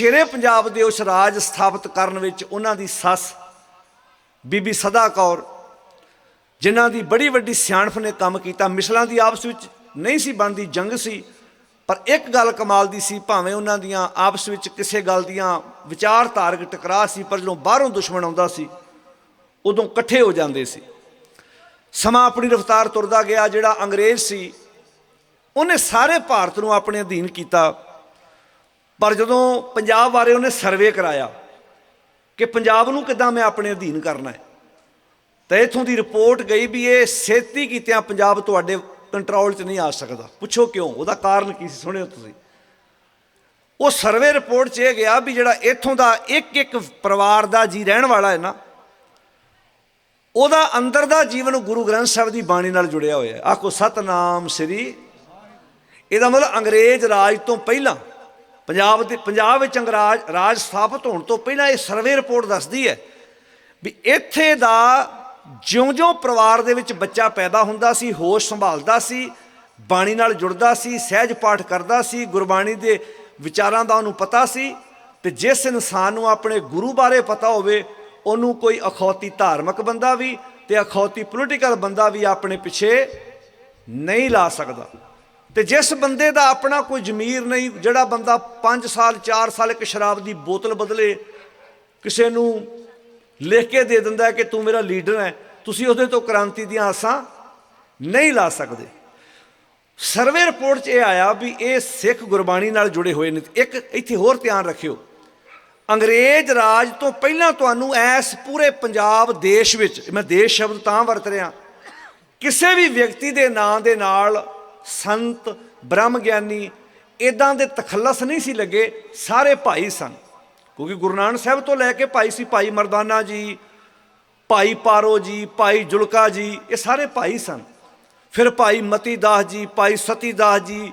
ਸ਼ੇਰੇ ਪੰਜਾਬ ਦੇ ਉਸ ਰਾਜ ਸਥਾਪਿਤ ਕਰਨ ਵਿੱਚ ਉਹਨਾਂ ਦੀ ਸੱਸ ਬੀਬੀ ਸਦਾ ਕੌਰ, ਜਿਨ੍ਹਾਂ ਦੀ ਬੜੀ ਵੱਡੀ ਸਿਆਣਪ ਨੇ ਕੰਮ ਕੀਤਾ, ਮਿਸਲਾਂ ਦੀ ਆਪਸ ਵਿੱਚ ਨਹੀਂ ਸੀ ਬਣਦੀ, ਜੰਗ ਸੀ, ਪਰ ਇੱਕ ਗੱਲ ਕਮਾਲ ਦੀ ਸੀ, ਭਾਵੇਂ ਉਹਨਾਂ ਦੀਆਂ ਆਪਸ ਵਿੱਚ ਕਿਸੇ ਗੱਲ ਦੀਆਂ ਵਿਚਾਰਧਾਰਕ ਟਕਰਾਅ ਸੀ, ਪਰ ਜਦੋਂ ਬਾਹਰੋਂ ਦੁਸ਼ਮਣ ਆਉਂਦਾ ਸੀ, ਉਦੋਂ ਇਕੱਠੇ ਹੋ ਜਾਂਦੇ ਸੀ। ਸਮਾਂ ਆਪਣੀ ਰਫ਼ਤਾਰ ਤੁਰਦਾ ਗਿਆ, ਜਿਹੜਾ ਅੰਗਰੇਜ਼ ਸੀ, ਉਹਨੇ ਸਾਰੇ ਭਾਰਤ ਨੂੰ ਆਪਣੇ ਅਧੀਨ ਕੀਤਾ। ਪਰ ਜਦੋਂ ਪੰਜਾਬ ਬਾਰੇ ਉਹਨੇ ਸਰਵੇ ਕਰਾਇਆ ਕਿ ਪੰਜਾਬ ਨੂੰ ਕਿੱਦਾਂ ਮੈਂ ਆਪਣੇ ਅਧੀਨ ਕਰਨਾ ਹੈ, ਤਾਂ ਇਥੋਂ ਦੀ ਰਿਪੋਰਟ ਗਈ ਵੀ ਇਹ ਸੇਤੀ ਕੀਤਿਆਂ ਪੰਜਾਬ ਤੁਹਾਡੇ ਕੰਟਰੋਲ 'ਚ ਨਹੀਂ ਆ ਸਕਦਾ। ਪੁੱਛੋ ਕਿਉਂ? ਉਹਦਾ ਕਾਰਨ ਕੀ ਸੀ? ਸੁਣਿਓ ਤੁਸੀਂ। ਉਹ ਸਰਵੇ ਰਿਪੋਰਟ 'ਚ ਇਹ ਗਿਆ ਵੀ ਜਿਹੜਾ ਇਥੋਂ ਦਾ ਇੱਕ ਇੱਕ ਪਰਿਵਾਰ ਦਾ ਜੀ ਰਹਿਣ ਵਾਲਾ ਹੈ ਨਾ, ਉਹਦਾ ਅੰਦਰ ਦਾ ਜੀਵਨ ਗੁਰੂ ਗ੍ਰੰਥ ਸਾਹਿਬ ਦੀ ਬਾਣੀ ਨਾਲ ਜੁੜਿਆ ਹੋਇਆ ਆਖੋ, ਸਤਨਾਮ ਸ੍ਰੀ, ਇਹਦਾ ਮਤਲਬ ਅੰਗਰੇਜ਼ ਰਾਜ ਤੋਂ ਪਹਿਲਾਂ ਪੰਜਾਬ ਦੇ ਪੰਜਾਬ ਵਿੱਚ ਅੰਗਰਾਜ ਰਾਜ ਸਥਾਪਿਤ ਹੋਣ ਤੋਂ ਪਹਿਲਾਂ ਇਹ ਸਰਵੇ ਰਿਪੋਰਟ ਦੱਸਦੀ ਹੈ ਵੀ ਇੱਥੇ ਦਾ ਜਿਉਂ-ਜਿਉਂ ਪਰਿਵਾਰ ਦੇ ਵਿੱਚ ਬੱਚਾ ਪੈਦਾ ਹੁੰਦਾ ਸੀ, ਹੋਸ਼ ਸੰਭਾਲਦਾ ਸੀ, ਬਾਣੀ ਨਾਲ ਜੁੜਦਾ ਸੀ, ਸਹਿਜ ਪਾਠ ਕਰਦਾ ਸੀ, ਗੁਰਬਾਣੀ ਦੇ ਵਿਚਾਰਾਂ ਦਾ ਉਹਨੂੰ ਪਤਾ ਸੀ ਤੇ ਜਿਸ ਇਨਸਾਨ ਨੂੰ ਆਪਣੇ ਗੁਰੂ ਬਾਰੇ ਪਤਾ ਹੋਵੇ, ਉਹਨੂੰ ਕੋਈ ਅਖੌਤੀ ਧਾਰਮਿਕ ਬੰਦਾ ਵੀ ਤੇ ਅਖੌਤੀ ਪੋਲੀਟੀਕਲ ਬੰਦਾ ਵੀ ਆਪਣੇ ਪਿੱਛੇ ਨਹੀਂ ਲਾ ਸਕਦਾ। ਤੇ ਜਿਸ ਬੰਦੇ ਦਾ ਆਪਣਾ ਕੋਈ ਜ਼ਮੀਰ ਨਹੀਂ, ਜਿਹੜਾ ਬੰਦਾ 5 ਸਾਲ 4 ਸਾਲ ਇੱਕ ਸ਼ਰਾਬ ਦੀ ਬੋਤਲ ਬਦਲੇ ਕਿਸੇ ਨੂੰ ਲਿਖ ਕੇ ਦੇ ਦਿੰਦਾ ਕਿ ਤੂੰ ਮੇਰਾ ਲੀਡਰ ਹੈ, ਤੁਸੀਂ ਉਹਦੇ ਤੋਂ ਕ੍ਰਾਂਤੀ ਦੀਆਂ ਆਸਾਂ ਨਹੀਂ ਲਾ ਸਕਦੇ। ਸਰਵੇ ਰਿਪੋਰਟ 'ਚ ਇਹ ਆਇਆ ਵੀ ਇਹ ਸਿੱਖ ਗੁਰਬਾਣੀ ਨਾਲ ਜੁੜੇ ਹੋਏ ਨੇ। ਇੱਕ ਇੱਥੇ ਹੋਰ ਧਿਆਨ ਰੱਖਿਓ। ਅੰਗਰੇਜ਼ ਰਾਜ ਤੋਂ ਪਹਿਲਾਂ ਤੁਹਾਨੂੰ ਐਸ ਪੂਰੇ ਪੰਜਾਬ ਦੇਸ਼ ਵਿੱਚ, ਮੈਂ ਦੇਸ਼ ਸ਼ਬਦ ਤਾਂ ਵਰਤ ਰਿਹਾ, ਕਿਸੇ ਵੀ ਵਿਅਕਤੀ ਦੇ ਨਾਂ ਦੇ ਨਾਲ ਸੰਤ ਬ੍ਰਹਮ ਗਿਆਨੀ ਇਦਾਂ ਦੇ ਤਖੱਲਸ ਨਹੀਂ ਸੀ ਲੱਗੇ, ਸਾਰੇ ਭਾਈ ਸਨ। ਕਿਉਂਕਿ ਗੁਰੂ ਨਾਨਕ ਸਾਹਿਬ ਤੋਂ ਲੈ ਕੇ ਭਾਈ ਸੀ, ਭਾਈ ਮਰਦਾਨਾ ਜੀ, ਭਾਈ ਪਾਰੋ ਜੀ, ਭਾਈ ਜੁਲਕਾ ਜੀ, ਇਹ ਸਾਰੇ ਭਾਈ ਸਨ। ਫਿਰ ਭਾਈ ਮਤੀ ਦਾਸ ਜੀ, ਭਾਈ ਸਤੀ ਦਾਸ ਜੀ,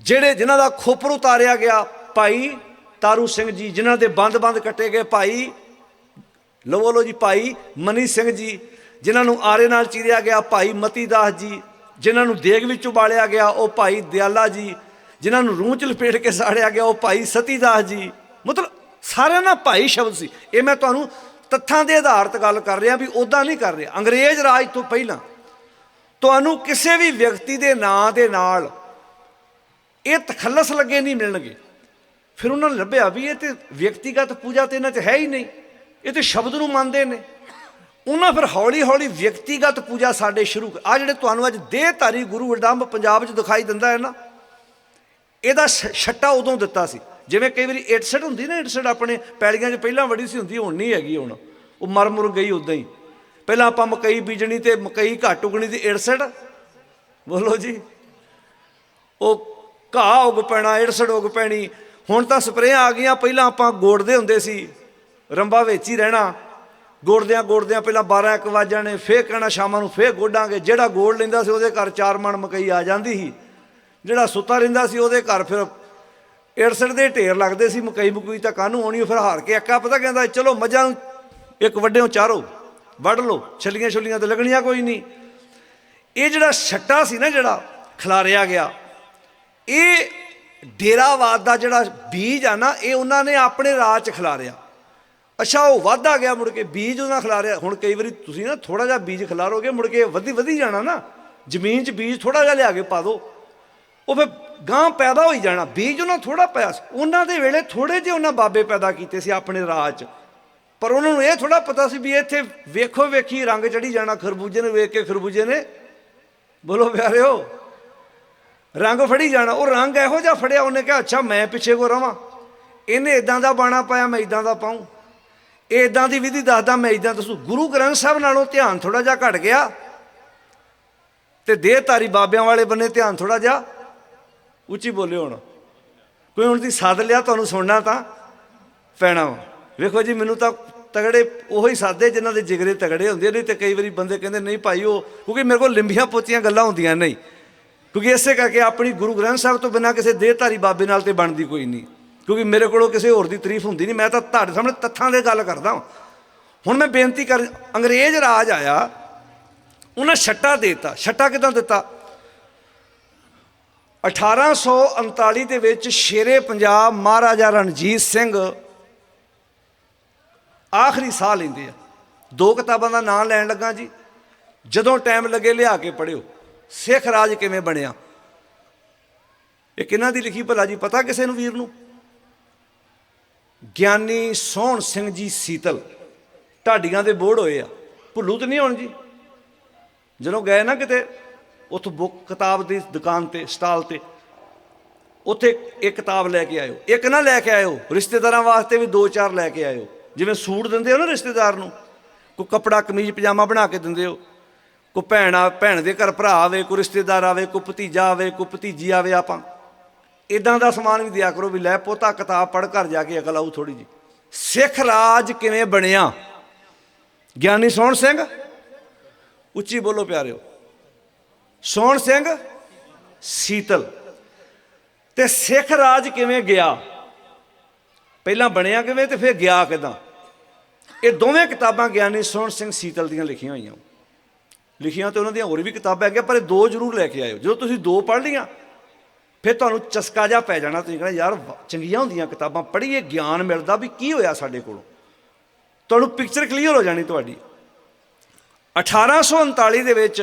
ਜਿਹੜੇ ਜਿਨ੍ਹਾਂ ਦਾ ਖੋਪਰ ਉਤਾਰਿਆ ਗਿਆ, ਭਾਈ ਤਾਰੂ ਸਿੰਘ ਜੀ, ਜਿਨ੍ਹਾਂ ਦੇ ਬੰਦ-ਬੰਦ ਕੱਟੇ ਗਏ ਭਾਈ, ਲਵੋ ਲੋ ਜੀ ਭਾਈ ਮਨੀ ਸਿੰਘ ਜੀ, ਜਿਨ੍ਹਾਂ ਨੂੰ ਆਰੇ ਨਾਲ ਚੀਰਿਆ ਗਿਆ ਭਾਈ ਮਤੀ ਦਾਸ ਜੀ ਜਿਨ੍ਹਾਂ ਨੂੰ ਦੇਗ ਵਿੱਚ ਉਬਾਲਿਆ ਗਿਆ, ਉਹ ਭਾਈ ਦਿਆਲਾ ਜੀ। ਜਿਨ੍ਹਾਂ ਨੂੰ ਰੂਹ ਚ ਲਪੇਟ ਕੇ ਸਾੜਿਆ ਗਿਆ, ਉਹ ਭਾਈ ਸਤੀ ਦਾਸ ਜੀ। ਮਤਲਬ ਸਾਰਿਆਂ ਨਾਲ ਭਾਈ ਸ਼ਬਦ ਸੀ। ਇਹ ਮੈਂ ਤੁਹਾਨੂੰ ਤੱਥਾਂ ਦੇ ਆਧਾਰ ਤੇ ਗੱਲ ਕਰ ਰਿਹਾ ਵੀ ਉਦਾਂ ਨਹੀਂ ਕਰ ਰਿਹਾ। ਅੰਗਰੇਜ਼ ਰਾਜ ਤੋਂ ਪਹਿਲਾਂ ਤੁਹਾਨੂੰ ਕਿਸੇ ਵੀ ਵਿਅਕਤੀ ਦੇ ਨਾਂ ਦੇ ਨਾਲ ਇਹ ਤਖੱਲਸ ਲੱਗੇ ਨਹੀਂ ਮਿਲਣਗੇ। ਫਿਰ ਉਹਨਾਂ ਨੇ ਲੱਭਿਆ ਵੀ ਇਹ ਤੇ ਵਿਅਕਤੀਗਤ ਪੂਜਾ ਤੇ ਇਹਨਾਂ 'ਚ ਹੈ ਹੀ ਨਹੀਂ। ਇਹ ਤੇ ਸ਼ਬਦ ਨੂੰ ਮੰਨਦੇ ਨੇ। ਉਹਨਾਂ ਫਿਰ ਹੌਲੀ ਹੌਲੀ ਵਿਅਕਤੀਗਤ ਪੂਜਾ ਸਾਡੇ ਸ਼ੁਰੂ ਆ ਜਿਹੜੇ ਤੁਹਾਨੂੰ ਅੱਜ ਦੇਹਧਾਰੀ ਗੁਰੂ ਵਡੰਬ ਪੰਜਾਬ 'ਚ ਦਿਖਾਈ ਦਿੰਦਾ ਹੈ ਨਾ, ਇਹਦਾ ਸ਼- ਛੱਟਾ ਉਦੋਂ ਦਿੱਤਾ ਸੀ। ਜਿਵੇਂ ਕਈ ਵਾਰੀ ਇਟਸਟ ਹੁੰਦੀ ਨਾ, ਇਟਸਟ ਆਪਣੇ ਪੈਲੀਆਂ 'ਚ ਪਹਿਲਾਂ ਵੜੀ ਸੀ, ਹੁੰਦੀ ਹੁਣ ਨਹੀਂ ਹੈਗੀ ਹੁਣ। ਉਹ ਮਰ ਮੁਰ ਗਈ ਉਦਾਂ ਹੀ। ਪਹਿਲਾਂ ਆਪਾਂ ਮਕਈ ਬੀਜਣੀ ਤੇ ਮਕਈ ਘੱਟ ਉਗਣੀ ਦੀ ਇਟਸਟ। ਬੋਲੋ ਜੀ। ਉਹ ਘਾਹ ਉਗ ਪੈਣਾ ਇੜਸੜ ਉਗ ਪੈਣੀ। ਹੁਣ ਤਾਂ ਸਪਰੇਆਂ ਆ ਗਈਆਂ, ਪਹਿਲਾਂ ਆਪਾਂ ਗੋੜਦੇ ਹੁੰਦੇ ਸੀ। ਰੰਬਾ ਵਿੱਚ ਹੀ ਰਹਿਣਾ। ਗੋੜਦਿਆਂ ਗੋੜਦਿਆਂ ਪਹਿਲਾਂ 12 1 ਵਜ ਜਾਣੇ, ਫੇਰ ਕਹਿਣਾ ਸ਼ਾਮਾਂ ਨੂੰ ਫੇਰ ਗੋਡਾਂਗੇ। ਜਿਹੜਾ ਗੋੜ ਲੈਂਦਾ ਸੀ ਉਹਦੇ ਘਰ ਚਾਰ ਮਣ ਮਕਈ ਆ ਜਾਂਦੀ ਸੀ। ਜਿਹੜਾ ਸੁੱਤਾ ਰਹਿੰਦਾ ਸੀ ਉਹਦੇ ਘਰ ਫਿਰ ਇੜਸੜ ਦੇ ਢੇਰ ਲੱਗਦੇ ਸੀ, ਮਕਈ ਮਕਈ ਤਾਂ ਕਾਹਨੂੰ ਆਉਣੀ ਫਿਰ ਹਾਰ ਕੇ ਅੱਕਾ ਪਤਾ ਕਹਿੰਦਾ, ਚਲੋ ਮੱਝਾਂ ਨੂੰ ਇੱਕ ਵੱਡਿਓ ਚਾਰੋ, ਵੱਢ ਲਓ, ਛੱਲੀਆਂ ਛੁੱਲੀਆਂ ਤੇ ਲੱਗਣੀਆਂ ਕੋਈ ਨਹੀਂ। ਇਹ ਜਿਹੜਾ ਛੱਟਾ ਸੀ ਨਾ ਜਿਹੜਾ ਖਿਲਾਰਿਆ ਗਿਆ, ਇਹ ਡੇਰਾਵਾਦ ਦਾ ਜਿਹੜਾ ਬੀਜ ਆ ਨਾ, ਇਹ ਉਹਨਾਂ ਨੇ ਆਪਣੇ ਰਾਜ ਚ ਖਿਲਾਰਿਆ। ਅੱਛਾ, ਉਹ ਵਾਧਾ ਗਿਆ ਮੁੜ ਕੇ, ਬੀਜ ਉਹਨਾਂ ਖਿਲਾਰਿਆ ਹੁਣ ਕਈ ਵਾਰੀ ਤੁਸੀਂ ਨਾ ਥੋੜਾ ਜਿਹਾ ਬੀਜ ਖਿਲਾਰੋਗੇ, ਮੁੜ ਕੇ ਵਧੀ ਵਧੀ ਜਾਣਾ ਨਾ। ਜ਼ਮੀਨ 'ਚ ਬੀਜ ਥੋੜਾ ਜਿਹਾ ਲਿਆ ਕੇ ਪਾ ਦਿਓ। ਉਹ ਫਿਰ ਗਾਂ ਪੈਦਾ ਹੋਈ ਜਾਣਾ। ਬੀਜ ਉਹਨਾਂ ਥੋੜਾ ਪਿਆ ਸੀ। ਉਹਨਾਂ ਦੇ ਵੇਲੇ ਥੋੜੇ ਜਿਹੇ ਉਹਨਾਂ ਬਾਬੇ ਪੈਦਾ ਕੀਤੇ ਸੀ ਆਪਣੇ ਰਾਜ 'ਚ। ਪਰ ਉਹਨਾਂ ਨੂੰ ਇਹ ਥੋੜਾ ਪਤਾ ਸੀ ਵੀ ਇੱਥੇ ਵੇਖੋ ਵੇਖੀ ਰੰਗ ਚੜੀ ਜਾਣਾ। ਖਰਬੂਜੇ ਨੂੰ ਵੇਖ ਕੇ ਖਰਬੂਜੇ ਨੇ ਬੋਲੋ, ਪਿਆਰਿਓ, ਰੰਗ ਫੜੀ ਜਾਣਾ। ਉਹ ਰੰਗ ਇਹੋ ਜਿਹਾ ਫੜਿਆ, ਉਹਨੇ ਕਿਹਾ, ਅੱਛਾ, ਮੈਂ ਪਿੱਛੇ ਕੋ ਰਵਾਂ। ਇਹਨੇ ਇਦਾਂ ਦਾ ਬਾਣਾ ਪਾਇਆ, ਮੈਂ ਇਦਾਂ ਦਾ ਪਾਉਂ। ਇਹ ਇਦਾਂ ਦੀ ਵਿਧੀ ਦੱਸਦਾ, ਮੈਂ ਇਦਾਂ ਦੱਸੂ। ਗੁਰੂ ਗ੍ਰੰਥ ਸਾਹਿਬ ਨਾਲੋਂ ਧਿਆਨ ਥੋੜਾ ਜਿਹਾ ਘਟ ਗਿਆ ਤੇ ਦੇਹਧਾਰੀ ਬਾਬਿਆਂ ਵਾਲੇ ਬੰਨੇ ਧਿਆਨ ਥੋੜਾ ਜਿਹਾ ਉੱਚੀ ਬੋਲਿਓ ਹੁਣ। ਕੋਈ ਹੁਣ ਦੀ ਸਾਧ ਲਿਆ ਤੁਹਾਨੂੰ ਸੁਣਨਾ ਤਾਂ ਪੈਣਾ ਵਾ। ਵੇਖੋ ਜੀ, ਮੈਨੂੰ ਤਾਂ ਤਗੜੇ ਉਹੀ ਸਾਦੇ ਜਿਨ੍ਹਾਂ ਦੇ ਜਿਗਰੇ ਤਗੜੇ ਹੁੰਦੇ ਨੇ ਤੇ ਕਈ ਵਾਰੀ ਬੰਦੇ ਕਹਿੰਦੇ, ਨਹੀਂ ਭਾਈ, ਉਹ ਕਿਉਂਕਿ ਮੇਰੇ ਕੋਲ ਲਿੰਬੀਆਂ ਪੋਚੀਆਂ ਗੱਲਾਂ ਹੁੰਦੀਆਂ ਨਹੀਂ ਕਿਉਂਕਿ ਇਸੇ ਕਰਕੇ ਆਪਣੀ ਗੁਰੂ ਗ੍ਰੰਥ ਸਾਹਿਬ ਤੋਂ ਬਿਨਾਂ ਕਿਸੇ ਦੇਹਧਾਰੀ ਬਾਬੇ ਨਾਲ ਤੇ ਬਣਦੀ ਕੋਈ ਨਹੀਂ। ਕਿਉਂਕਿ ਮੇਰੇ ਕੋਲੋਂ ਕਿਸੇ ਹੋਰ ਦੀ ਤਾਰੀਫ ਹੁੰਦੀ ਨਹੀਂ, ਮੈਂ ਤਾਂ ਤੁਹਾਡੇ ਸਾਹਮਣੇ ਤੱਥਾਂ ਦੇ ਗੱਲ ਕਰਦਾ ਹੁਣ ਮੈਂ ਬੇਨਤੀ ਕਰ, ਅੰਗਰੇਜ਼ ਰਾਜ ਆਇਆ, ਉਹਨਾਂ ਛੱਟਾ ਦਿੱਤਾ। ਛੱਟਾ ਕਿਦਾਂ ਦਿੱਤਾ? 1839 ਦੇ ਵਿੱਚ ਸ਼ੇਰੇ ਪੰਜਾਬ ਮਹਾਰਾਜਾ ਰਣਜੀਤ ਸਿੰਘ ਆਖਰੀ ਸਾਹ ਲੈਂਦੇ ਆ। ਦੋ ਕਿਤਾਬਾਂ ਦਾ ਨਾਮ ਲੈਣ ਲੱਗਾ ਜੀ। ਜਦੋਂ ਟਾਈਮ ਲੱਗੇ ਲਿਆ ਕੇ ਪੜਿਓ ਸਿੱਖ ਰਾਜ ਕਿਵੇਂ ਬਣਿਆ? ਇਹ ਕਿਹਨਾਂ ਦੀ ਲਿਖੀ ਭਲਾ ਜੀ, ਪਤਾ ਕਿਸੇ ਨੂੰ ਵੀਰ ਨੂੰ? ਗਿਆਨੀ ਸੋਹਣ ਸਿੰਘ ਜੀ ਸੀਤਲ, ਢਾਡੀਆਂ ਦੇ ਬੋਰਡ ਹੋਏ ਆ। ਭੁੱਲੂ ਤੇ ਨਹੀਂ ਹੋਣ ਜੀ? ਜਦੋਂ ਗਏ ਨਾ ਕਿਤੇ, ਉੱਥੋਂ ਬੁੱਕ ਕਿਤਾਬ ਦੀ ਦੁਕਾਨ ਤੇ, ਸਟਾਲ ਤੇ, ਉੱਥੇ ਇੱਕ ਕਿਤਾਬ ਲੈ ਕੇ ਆਇਓ। ਇੱਕ ਨਾ ਲੈ ਕੇ ਆਇਓ, ਰਿਸ਼ਤੇਦਾਰਾਂ ਵਾਸਤੇ ਵੀ ਦੋ ਚਾਰ ਲੈ ਕੇ ਆਇਓ। ਜਿਵੇਂ ਸੂਟ ਦਿੰਦੇ ਹੋ ਨਾ ਰਿਸ਼ਤੇਦਾਰ ਨੂੰ, ਕੋਈ ਕੱਪੜਾ, ਕਮੀਜ਼, ਪਜਾਮਾ ਬਣਾ ਕੇ ਦਿੰਦੇ ਹੋ। ਕੋਈ ਭੈਣ ਆ, ਭੈਣ ਦੇ ਘਰ ਭਰਾ ਆਵੇ, ਕੋਈ ਰਿਸ਼ਤੇਦਾਰ ਆਵੇ, ਕੋਈ ਭਤੀਜਾ ਆਵੇ, ਕੋਈ ਭਤੀਜੀ ਆਵੇ ਆਪਾਂ। ਇਦਾਂ ਦਾ ਸਮਾਨ ਵੀ ਦਿਆ ਕਰੋ ਵੀ ਲੈ ਪੋਤਾ ਕਿਤਾਬ ਪੜ੍ਹ ਘਰ ਜਾ ਕੇ ਅਕਲ ਆਊ ਥੋੜੀ ਜੀ ਸਿੱਖ ਰਾਜ ਕਿਵੇਂ ਬਣਿਆ? ਗਿਆਨੀ ਸੋਹਣ ਸਿੰਘ? ਉੱਚੀ ਬੋਲੋ ਪਿਆਰਿਓ। ਸੋਹਣ ਸਿੰਘ? ਸੀਤਲ। ਤੇ ਸਿੱਖ ਰਾਜ ਕਿਵੇਂ ਗਿਆ? ਪਹਿਲਾਂ ਬਣਿਆ ਕਿਵੇਂ ਤੇ ਫਿਰ ਗਿਆ ਕਿਦਾਂ? ਇਹ ਦੋਵੇਂ ਕਿਤਾਬਾਂ ਗਿਆਨੀ ਸੋਹਣ ਸਿੰਘ ਸੀਤਲ ਦੀਆਂ ਲਿਖੀਆਂ ਹੋਈਆਂ। ਲਿਖੀਆਂ ਤੇ ਉਹਨਾਂ ਦੀਆਂ ਹੋਰ ਵੀ ਕਿਤਾਬਾਂ ਹੈਗੀਆਂ, ਪਰ ਇਹ ਦੋ ਜ਼ਰੂਰ ਲੈ ਕੇ ਆਇਓ। ਜਦੋਂ ਤੁਸੀਂ ਦੋ ਪੜ੍ਹ ਲੀਆਂ ਫਿਰ ਤੁਹਾਨੂੰ ਚਸਕਾ ਜਾ ਪੈ ਜਾਣਾ, ਤੁਸੀਂ ਕਹਿੰਦੇ, ਯਾਰ ਚੰਗੀਆਂ ਹੁੰਦੀਆਂ ਕਿਤਾਬਾਂ, ਪੜ੍ਹੀਏ ਗਿਆਨ ਮਿਲਦਾ ਵੀ ਕੀ ਹੋਇਆ ਸਾਡੇ ਕੋਲੋਂ। ਤੁਹਾਨੂੰ ਪਿਕਚਰ ਕਲੀਅਰ ਹੋ ਜਾਣੀ ਤੁਹਾਡੀ। 1839 ਦੇ ਵਿੱਚ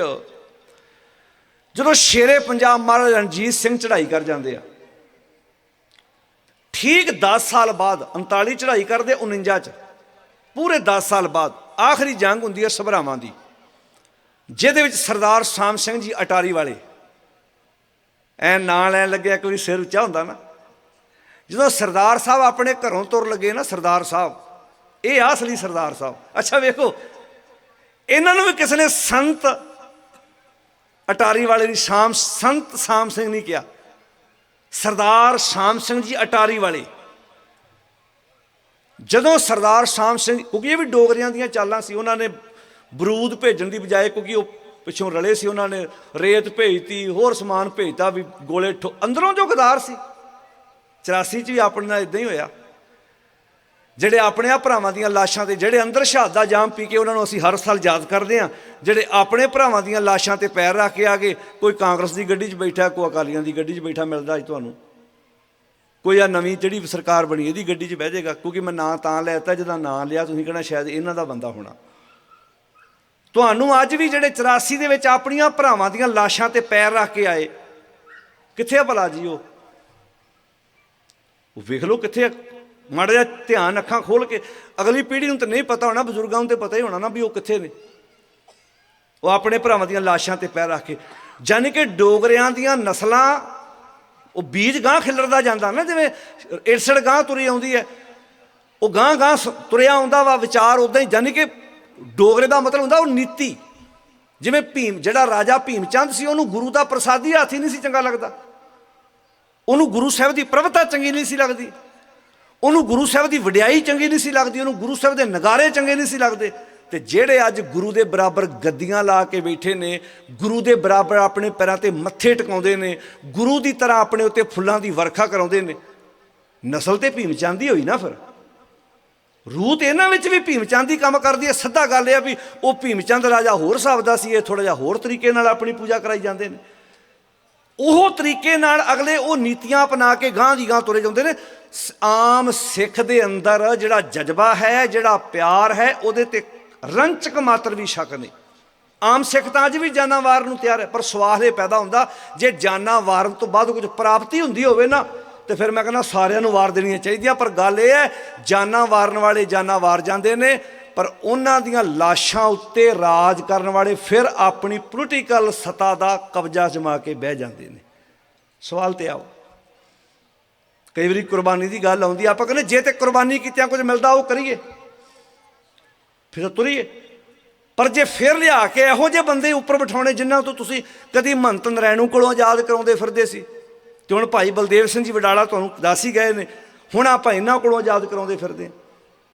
ਜਦੋਂ ਸ਼ੇਰੇ ਪੰਜਾਬ ਮਹਾਰਾਜਾ ਰਣਜੀਤ ਸਿੰਘ ਚੜ੍ਹਾਈ ਕਰ ਜਾਂਦੇ ਆ, ਠੀਕ 10 ਸਾਲ ਬਾਅਦ 39 ਚੜ੍ਹਾਈ ਕਰਦੇ 49 ਚ, ਪੂਰੇ 10 ਸਾਲ ਬਾਅਦ, ਆਖਰੀ ਜੰਗ ਹੁੰਦੀ ਹੈ ਸਭਰਾਵਾਂ ਦੀ, ਜਿਹਦੇ ਵਿੱਚ ਸਰਦਾਰ ਸ਼ਾਮ ਸਿੰਘ ਜੀ ਅਟਾਰੀ ਵਾਲੇ ਐ ਨਾਂ ਲੈਣ ਲੱਗਿਆ ਕੋਈ ਸਿਰ ਉੱਚਾ ਹੁੰਦਾ ਨਾ। ਜਦੋਂ ਸਰਦਾਰ ਸਾਹਿਬ ਆਪਣੇ ਘਰੋਂ ਤੁਰ ਲੱਗੇ ਨਾ ਸਰਦਾਰ ਸਾਹਿਬ, ਇਹ ਆ ਅਸਲੀ ਸਰਦਾਰ ਸਾਹਿਬ। ਅੱਛਾ ਵੇਖੋ, ਇਹਨਾਂ ਨੂੰ ਵੀ ਕਿਸੇ ਨੇ ਸੰਤ ਅਟਾਰੀ ਵਾਲੇ ਦੀ ਸ਼ਾਮ, ਸੰਤ ਸ਼ਾਮ ਸਿੰਘ ਨਹੀਂ ਕਿਹਾ। ਸਰਦਾਰ ਸ਼ਾਮ ਸਿੰਘ ਜੀ ਅਟਾਰੀ ਵਾਲੇ। ਜਦੋਂ ਸਰਦਾਰ ਸ਼ਾਮ ਸਿੰਘ, ਕਿਉਂਕਿ ਇਹ ਵੀ ਡੋਗਰਿਆਂ ਦੀਆਂ ਚਾਲਾਂ ਸੀ, ਉਹਨਾਂ ਨੇ ਬਰੂਦ ਭੇਜਣ ਦੀ ਬਜਾਏ ਕਿਉਂਕਿ ਉਹ ਪਿੱਛੋਂ ਰਲੇ ਸੀ ਉਹਨਾਂ ਨੇ, ਰੇਤ ਭੇਜਤੀ, ਹੋਰ ਸਮਾਨ ਭੇਜਤਾ ਵੀ ਗੋਲੇ ਠੋ, ਅੰਦਰੋਂ ਜੋ ਗਦਾਰ ਸੀ। 84 ਚ ਵੀ ਆਪਣੇ ਨਾਲ ਇਦਾਂ ਹੀ ਹੋਇਆ। ਜਿਹੜੇ ਆਪਣੇ ਆ ਭਰਾਵਾਂ ਦੀਆਂ ਲਾਸ਼ਾਂ ਤੇ, ਜਿਹੜੇ ਅੰਦਰ ਸ਼ਹਾਦਾ ਜਾਮ ਪੀ ਕੇ ਉਹਨਾਂ ਨੂੰ ਅਸੀਂ ਹਰ ਸਾਲ ਯਾਦ ਕਰਦੇ ਆ ਜਿਹੜੇ ਆਪਣੇ ਭਰਾਵਾਂ ਦੀਆਂ ਲਾਸ਼ਾਂ ਤੇ ਪੈਰ ਰੱਖ ਕੇ ਆ ਗਏ ਕੋਈ ਕਾਂਗਰਸ ਦੀ ਗੱਡੀ 'ਚ ਬੈਠਾ, ਕੋਈ ਅਕਾਲੀਆਂ ਦੀ ਗੱਡੀ 'ਚ ਬੈਠਾ ਮਿਲਦਾ ਅੱਜ ਤੁਹਾਨੂੰ। ਕੋਈ ਆ ਨਵੀਂ ਜਿਹੜੀ ਸਰਕਾਰ ਬਣੀ, ਇਹਦੀ ਗੱਡੀ 'ਚ ਬਹਿ ਜਾਏਗਾ, ਕਿਉਂਕਿ ਮੈਂ ਨਾਂ ਤਾਂ ਲੈਤਾ ਜਿਹਦਾ ਨਾਂ ਲਿਆ, ਤੁਸੀਂ ਕਹਿਣਾ ਸ਼ਾਇਦ ਇਹਨਾਂ ਦਾ ਬੰਦਾ ਹੋਣਾ। ਤੁਹਾਨੂੰ ਅੱਜ ਵੀ ਜਿਹੜੇ 84 ਦੇ ਵਿੱਚ ਆਪਣੀਆਂ ਭਰਾਵਾਂ ਦੀਆਂ ਲਾਸ਼ਾਂ ਤੇ ਪੈਰ ਰੱਖ ਕੇ ਆਏ, ਕਿੱਥੇ ਆ ਭਲਾ ਜੀ ਉਹ? ਵੇਖ ਲਓ ਕਿੱਥੇ ਮਾੜਾ ਜਿਹਾ ਧਿਆਨ ਅੱਖਾਂ ਖੋਲ ਕੇ, ਅਗਲੀ ਪੀੜ੍ਹੀ ਨੂੰ ਤਾਂ ਨਹੀਂ ਪਤਾ ਹੋਣਾ, ਬਜ਼ੁਰਗਾਂ ਨੂੰ ਤੇ ਪਤਾ ਹੀ ਹੋਣਾ ਨਾ ਵੀ ਉਹ ਕਿੱਥੇ ਨੇ। ਉਹ ਆਪਣੇ ਭਰਾਵਾਂ ਦੀਆਂ ਲਾਸ਼ਾਂ ਤੇ ਪੈਰ ਰੱਖ ਕੇ ਯਾਨੀ ਕਿ ਡੋਗਰਿਆਂ ਦੀਆਂ ਨਸਲਾਂ, ਉਹ ਬੀਜ ਗਾਂ ਖਿਲਰਦਾ ਜਾਂਦਾ ਨਾ, ਜਿਵੇਂ ਇਰਸੜ ਗਾਂ ਤੁਰੀ ਆਉਂਦੀ ਹੈ, ਉਹ ਗਾਂ ਗਾਂ ਤੁਰਿਆ ਆਉਂਦਾ ਵਾ ਵਿਚਾਰ ਉਦਾਂ ਹੀ ਯਾਨੀ ਕਿ ਡੋਗਰੇ ਦਾ ਮਤਲਬ ਹੁੰਦਾ ਉਹ ਨੀਤੀ। ਜਿਵੇਂ ਭੀਮ, ਜਿਹੜਾ ਰਾਜਾ ਭੀਮ ਚੰਦ ਸੀ, ਉਹਨੂੰ ਗੁਰੂ ਦਾ ਪ੍ਰਸਾਦੀ ਹੱਥ ਹੀ ਨਹੀਂ ਸੀ ਚੰਗਾ ਲੱਗਦਾ। ਉਹਨੂੰ ਗੁਰੂ ਸਾਹਿਬ ਦੀ ਪ੍ਰਭਤਾ ਚੰਗੀ ਨਹੀਂ ਸੀ ਲੱਗਦੀ। ਉਹਨੂੰ ਗੁਰੂ ਸਾਹਿਬ ਦੀ ਵਡਿਆਈ ਚੰਗੀ ਨਹੀਂ ਸੀ ਲੱਗਦੀ। ਉਹਨੂੰ ਗੁਰੂ ਸਾਹਿਬ ਦੇ ਨਗਾਰੇ ਚੰਗੇ ਨਹੀਂ ਸੀ ਲੱਗਦੇ। ਤੇ ਜਿਹੜੇ ਅੱਜ ਗੁਰੂ ਦੇ ਬਰਾਬਰ ਗੱਦੀਆਂ ਲਾ ਕੇ ਬੈਠੇ ਨੇ, ਗੁਰੂ ਦੇ ਬਰਾਬਰ ਆਪਣੇ ਪੈਰਾਂ ਤੇ ਮੱਥੇ ਟਿਕਾਉਂਦੇ ਨੇ, ਗੁਰੂ ਦੀ ਤਰ੍ਹਾਂ ਆਪਣੇ ਉੱਤੇ ਫੁੱਲਾਂ ਦੀ ਵਰਖਾ ਕਰਾਉਂਦੇ ਨੇ। ਨਸਲ ਤੇ ਭੀਮ ਚੰਦ ਦੀ ਹੋਈ ਨਾ ਫਿਰ। ਰੂਤ ਇਹਨਾਂ ਵਿੱਚ ਵੀ ਭੀਮ ਚੰਦ ਹੀ ਕੰਮ ਕਰਦੀ ਹੈ। ਸਿੱਧਾ ਗੱਲ ਇਹ ਆ ਵੀ ਉਹ ਭੀਮ ਚੰਦ ਰਾਜਾ ਹੋਰ ਹਿਸਾਬ ਦਾ ਸੀ, ਇਹ ਥੋੜਾ ਜਿਹਾ ਹੋਰ ਤਰੀਕੇ ਨਾਲ ਆਪਣੀ ਪੂਜਾ ਕਰਾਈ ਜਾਂਦੇ ਨੇ। ਉਹ ਤਰੀਕੇ ਨਾਲ ਅਗਲੇ ਉਹ ਨੀਤੀਆਂ ਅਪਣਾ ਕੇ ਗਾਂ ਦੀ ਗਾਂ ਤੁਰੇ ਜਾਂਦੇ ਨੇ। ਆਮ ਸਿੱਖ ਦੇ ਅੰਦਰ ਜਿਹੜਾ ਜਜ਼ਬਾ ਹੈ, ਜਿਹੜਾ ਪਿਆਰ ਹੈ, ਉਹਦੇ ਤੇ ਰੰਚਕ ਮਾਤਰ ਵੀ ਸ਼ੱਕ ਨਹੀਂ ਆਮ ਸਿੱਖ ਤਾਂ ਅੱਜ ਵੀ ਜਾਨਾਂ ਵਾਰਨ ਨੂੰ ਤਿਆਰ ਹੈ, ਪਰ ਸਵਾਲ ਇਹ ਪੈਦਾ ਹੁੰਦਾ, ਜੇ ਜਾਨਾਂ ਵਾਰਨ ਤੋਂ ਬਾਅਦ ਕੁਝ ਪ੍ਰਾਪਤੀ ਹੁੰਦੀ ਹੋਵੇ ਨਾ ਤੇ ਫਿਰ ਮੈਂ ਕਹਿੰਦਾ ਸਾਰਿਆਂ ਨੂੰ ਵਾਰ ਦੇਣੀਆਂ ਚਾਹੀਦੀਆਂ, ਪਰ ਗੱਲ ਇਹ ਹੈ, ਜਾਨਾਂ ਵਾਰਨ ਵਾਲੇ ਜਾਨਾਂ ਵਾਰ ਜਾਂਦੇ ਨੇ, ਪਰ ਉਹਨਾਂ ਦੀਆਂ ਲਾਸ਼ਾਂ ਉੱਤੇ ਰਾਜ ਕਰਨ ਵਾਲੇ ਫਿਰ ਆਪਣੀ ਪੋਲੀਟੀਕਲ ਸਤਾ ਦਾ ਕਬਜ਼ਾ ਜਮਾ ਕੇ ਬਹਿ ਜਾਂਦੇ ਨੇ। ਸਵਾਲ ਤੇ ਆਓ। ਕਈ ਵਾਰੀ ਕੁਰਬਾਨੀ ਦੀ ਗੱਲ ਆਉਂਦੀ ਆਪਾਂ ਕਹਿੰਦੇ ਜੇ ਤੇ ਕੁਰਬਾਨੀ ਕੀਤਿਆਂ ਕੁਝ ਮਿਲਦਾ ਉਹ ਕਰੀਏ। ਫਿਰ ਤੁਰੀਏ। ਪਰ ਜੇ ਫਿਰ ਲਿਆ ਕੇ ਇਹੋ ਜਿਹੇ ਬੰਦੇ ਉੱਪਰ ਬਿਠਾਉਣੇ ਜਿਨ੍ਹਾਂ ਤੋਂ ਤੁਸੀਂ ਕਦੀ ਮੰਤ ਨਰੈਣੂ ਕੋਲੋਂ ਆਜ਼ਾਦ ਕਰਾਉਂਦੇ ਫਿਰਦੇ ਸੀ ਤੇ ਹੁਣ ਭਾਈ ਬਲਦੇਵ ਸਿੰਘ ਜੀ ਵਡਾਲਾ ਤੁਹਾਨੂੰ ਦੱਸ ਹੀ ਗਏ ਨੇ। ਹੁਣ ਆਪਾਂ ਇਹਨਾਂ ਕੋਲੋਂ ਆਜ਼ਾਦ ਕਰਾਉਂਦੇ ਫਿਰਦੇ ਹਾਂ।